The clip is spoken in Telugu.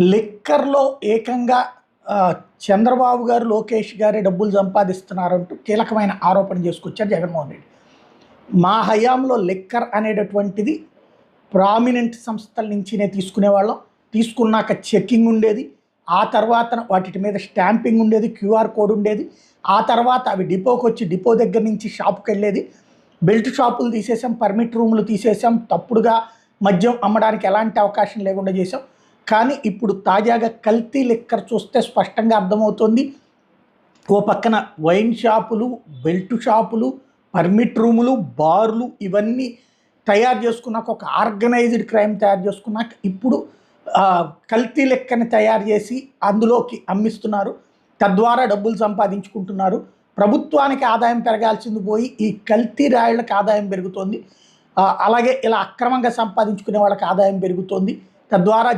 లిక్కర్లో ఏకంగా చంద్రబాబు గారు లోకేష్ గారే డబ్బులు సంపాదిస్తున్నారంటూ కీలకమైన ఆరోపణ చేసుకొచ్చారు జగన్మోహన్ రెడ్డి. మా హయాంలో లిక్కర్ అనేటటువంటిది ప్రామినెంట్ సంస్థల నుంచినే తీసుకునేవాళ్ళం తీసుకున్నాక చెక్కింగ్ ఉండేది. ఆ తర్వాత వాటి మీద స్టాంపింగ్ ఉండేది క్యూఆర్ కోడ్ ఉండేది. ఆ తర్వాత అవి డిపోకి వచ్చి డిపో దగ్గర నుంచి షాప్కి వెళ్ళేది. బెల్ట్ షాపులు తీసేసాం పర్మిట్ రూములు తీసేసాం. తప్పుడుగా మద్యం అమ్మడానికి ఎలాంటి అవకాశం లేకుండా చేసాం. కానీ ఇప్పుడు తాజాగా కల్తీ లిక్కర్ చూస్తే స్పష్టంగా అర్థమవుతుంది. ఓ పక్కన వైన్ షాపులు బెల్ట్ షాపులు పర్మిట్ రూములు బార్లు ఇవన్నీ తయారు చేసుకున్నాక ఒక ఆర్గనైజ్డ్ క్రైమ్ తయారు చేసుకున్నాక ఇప్పుడు కల్తీ లెక్కని తయారు చేసి అందులోకి అమ్మిస్తున్నారు. తద్వారా డబ్బులు సంపాదించుకుంటున్నారు. ప్రభుత్వానికి ఆదాయం పెరగాల్సింది పోయి ఈ కల్తీ రాయుళ్ళకి ఆదాయం పెరుగుతోంది. అలాగే ఇలా అక్రమంగా సంపాదించుకునే వాళ్ళకి ఆదాయం పెరుగుతోంది. తద్వారా